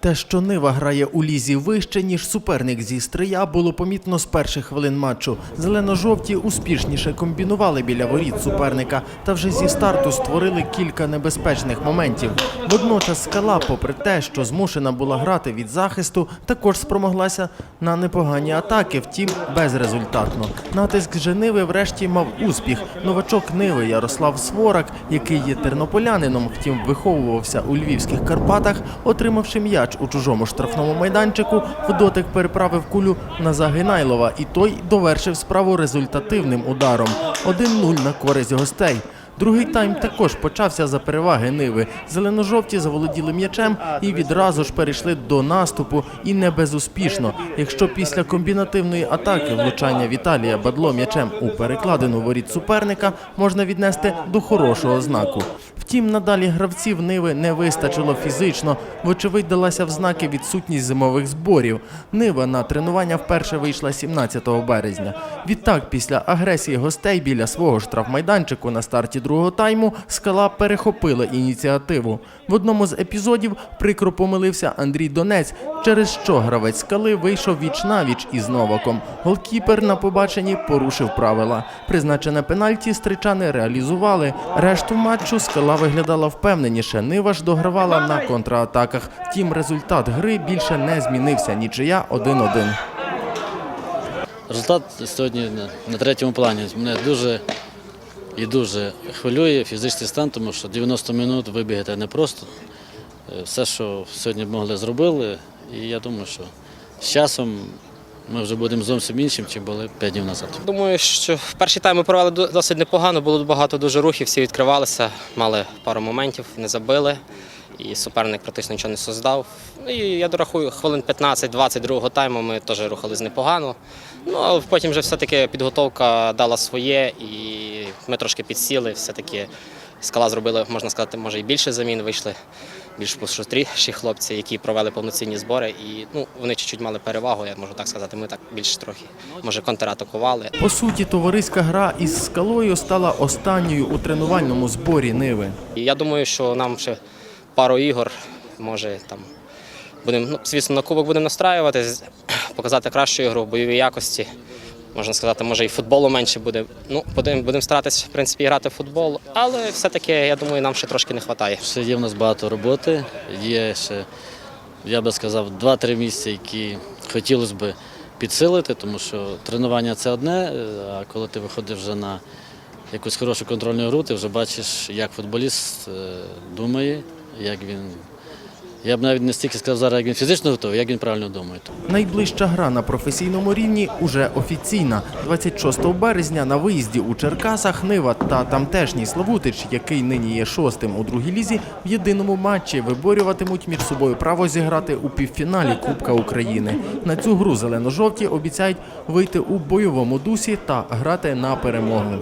Те, що Нива грає у лізі вище, ніж суперник зі стрия, було помітно з перших хвилин матчу. Зелено-жовті успішніше комбінували біля воріт суперника та вже зі старту створили кілька небезпечних моментів. Водночас скала, попри те, що змушена була грати від захисту, також спромоглася на непогані атаки, втім безрезультатно. Натиск же Ниви врешті мав успіх. Новачок Ниви Ярослав Сворак, який є тернополянином, втім виховувався у львівських Карпатах, отримавши м'яч у чужому штрафному майданчику, Федотик переправив кулю на Загинайлова, і той довершив справу результативним ударом 1-0 на користь гостей. Другий тайм також почався за переваги Ниви. Зелено-жовті заволоділи м'ячем і відразу ж перейшли до наступу і не безуспішно. Якщо після комбінативної атаки влучання Віталія Бадло м'ячем у перекладину воріт суперника можна віднести до хорошого знаку. Втім, надалі гравців Ниви не вистачило фізично. Вочевидь, далася в знаки відсутність зимових зборів. Нива на тренування вперше вийшла 17 березня. Відтак, після агресії гостей біля свого штрафмайданчику на старті другого тайму скала перехопила ініціативу. В одному з епізодів прикро помилився Андрій Донець, через що гравець скали вийшов віч навіч із Новаком. Голкіпер на побаченні порушив правила. Призначене пенальті стричани реалізували. Решту матчу скала виглядала впевненіше. Нива ж догравала на контратаках. Втім, результат гри більше не змінився. Нічия 1-1. Результат сьогодні на, третьому плані. Мене дуже і дуже хвилює фізичний стан, тому що 90 минут вибігати непросто. просто. Все, що сьогодні могли, зробили. І я думаю, що з часом ми вже будемо зовсім іншим, чим були 5 днів назад. Думаю, що перший тайм ми провели досить непогано, було багато дуже рухів, всі відкривалися, мали пару моментів, не забили. І суперник практично нічого не создав. Ну, І я дорахую, хвилин 15-20 другого тайму ми теж рухались непогано. Ну, а потім вже все-таки підготовка дала своє, і ми трошки підсіли. Все-таки скала зробила, можна сказати, може і більше замін вийшли. Більш пошустріші хлопці, які провели повноцінні збори. І ну, вони чуть-чуть мали перевагу, я можу так сказати. Ми так більш трохи, може, контратакували. По суті, товариська гра із скалою стала останньою у тренувальному зборі Ниви. І я думаю, що нам ще пару ігор, може там будемо, ну, звісно, на кубок будемо настраюватись, показати кращу ігру, бойові якості. Можна сказати, може і футболу менше буде. Ну, будемо будемо старатись, в принципі, грати в футбол, але все-таки, я думаю, нам ще трошки не вистачає. Ще є в нас багато роботи. Є ще, я би сказав, 2-3 місця, які хотілося б підсилити, тому що тренування це одне, е, а коли ти виходиш вже на якусь хорошу контрольну гру, ти вже бачиш, як футболіст е, думає, як він. Я б навіть не стільки сказав зараз, як він фізично готовий, як він правильно думає. Найближча гра на професійному рівні уже офіційна. 26 березня на виїзді у Черкасах Нива та тамтешній Славутич, який нині є шостим у другій лізі, в єдиному матчі виборюватимуть між собою право зіграти у півфіналі Кубка України. На цю гру зелено-жовті обіцяють вийти у бойовому дусі та грати на перемогу.